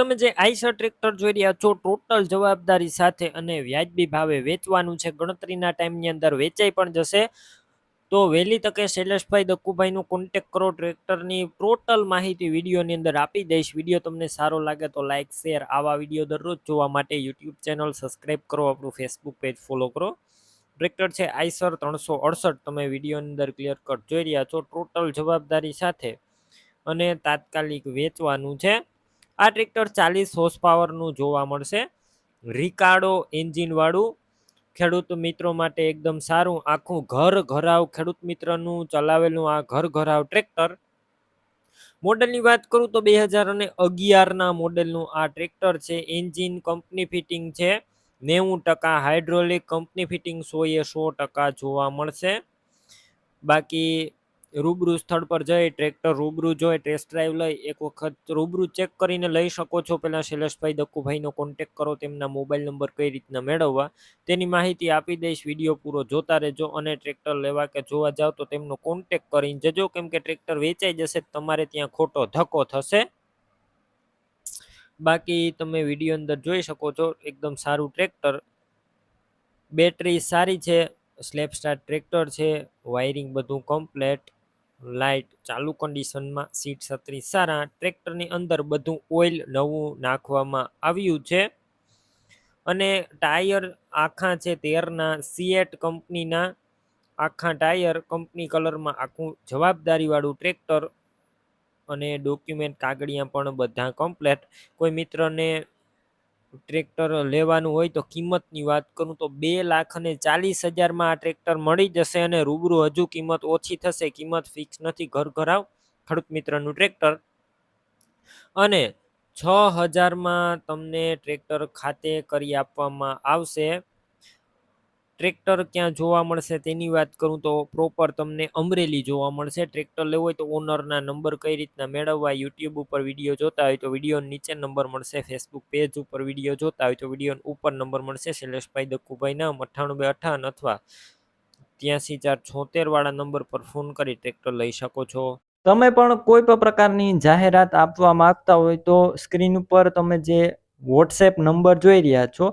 તમે જે Eicher tractor જોઈ રહ્યા છો, ટોટલ જવાબદારી સાથે અને વ્યાજબી ભાવે વેચવાનું છે. ગણતરીના ટાઈમની અંદર વેચાઈ પણ જશે. તો વહેલી તકે શૈલેષભાઈ દક્કુભાઈનો કોન્ટેક કરો. ટ્રેક્ટરની ટોટલ માહિતી વિડીયોની અંદર આપી દઈશ. વીડિયો તમને સારો લાગે તો લાઇક શેર આવા વીડિયો દરરોજ જોવા માટે યુટ્યુબ ચેનલ સબસ્ક્રાઈબ કરો. આપણું ફેસબુક પેજ ફોલો કરો. ટ્રેક્ટર છે આઈસર ત્રણસો અડસઠ. તમે વિડીયોની અંદર ક્લિયર કટ જોઈ રહ્યા છો. ટોટલ જવાબદારી સાથે અને તાત્કાલિક વેચવાનું છે. આ ટ્રેક્ટર ચાલીસ હોર્સ પાવરનું જોવા મળશે. રિકાડો એન્જિનવાળું ખેડૂત મિત્રો માટે એકદમ સારું. આખું ઘર ઘરાવ, ખેડૂત મિત્રનું ચલાવેલું આ ઘર ઘરાવ ટ્રેક્ટર. મોડલની વાત કરું તો બે હજાર અને અગિયારના મોડેલનું આ ટ્રેક્ટર છે. એન્જિન કંપની ફિટિંગ છે. નેવું ટકા હાઇડ્રોલિક કંપની ફિટિંગ સો એ સો ટકા જોવા મળશે. બાકી રૂબરૂ સ્થળ પર જઈ, ટ્રેક્ટર રૂબરૂ જોઈ ટેસ્ટ ડ્રાઈવ લઈ, એક વખત રૂબરૂ ચેક કરીને લઈ શકો છો. પહેલાં શૈલેષભાઈ દક્કુભાઈનો કોન્ટેક કરો, તેમના મોબાઈલ નંબર કઈ રીતના મેળવવા, તેની માહિતી આપી દઈશ. વીડિયો પૂરો જોતા રહેજો અને ટ્રેક્ટર લેવા કે જોવા જાવ તો તેમનો કોન્ટેક કરીને જજો. કેમ કે ટ્રેક્ટર વેચાઈ જશે તમારે ત્યાં ખોટો ધક્કો થશે. બાકી તમે વીડિયો અંદર જોઈ શકો છો, એકદમ સારું ટ્રેક્ટર બેટરી સારી છે સ્લેપ સ્ટાર ટ્રેક્ટર છે વાયરિંગ બધું કમ્પ્લેટ લાઇટ, ચાલુ કન્ડિશનમાં સીટ છત્રી સારા, ટ્રેક્ટરની અંદર બધું ઓઇલ નવું નાખવામાં આવ્યું છે. અને ટાયર આખા છે તેરના, સીએટ કંપનીના આખા ટાયર કંપની કલરમાં આખું જવાબદારીવાળું ટ્રેક્ટર અને ડોક્યુમેન્ટ કાગળિયા પણ બધા કમ્પ્લેટ. કોઈ મિત્રને ટ્રેક્ટર લેવાનું હોય તો કિંમતની વાત કરું તો બે લાખ અને ચાલીસ હજારમાં આ ટ્રેક્ટર મળી જશે અને રૂબરૂ હજુ કિંમત ઓછી થશે. કિંમત ફિક્સ નથી. ઘર ઘરાવ. ખેડૂત મિત્રનું ટ્રેક્ટર. અને છ હજારમાં તમને ટ્રેક્ટર ખાતે કરી આપવામાં આવશે. ટ્રેક્ટર ક્યાં જોવા મળશે તેની વાત કરું તો પ્રોપર તમને અમરેલી જોવા મળશે. ટ્રેક્ટર લેવું હોય તો ઓનરના નંબર કઈ રીતના મેળવવા યુટ્યુબ ઉપર વીડિયો જોતા હોય તો વીડિયો નીચે નંબર મળશે. ફેસબુક પેજ ઉપર વીડિયો જોતા હોય તો વીડિયો ઉપર નંબર મળશે. શૈલેષભાઈ દક્કુભાઈ નામ અઠ્ઠાણું બે અઠાવન અથવા ત્યાંસી ચાર છોતેર વાળા નંબર પર ફોન કરી ટ્રેક્ટર લઈ શકો છો. તમે પણ કોઈ પણ પ્રકારની જાહેરાત આપવા માંગતા હોય તો સ્ક્રીન ઉપર તમે જે વોટ્સએપ નંબર જોઈ રહ્યા છો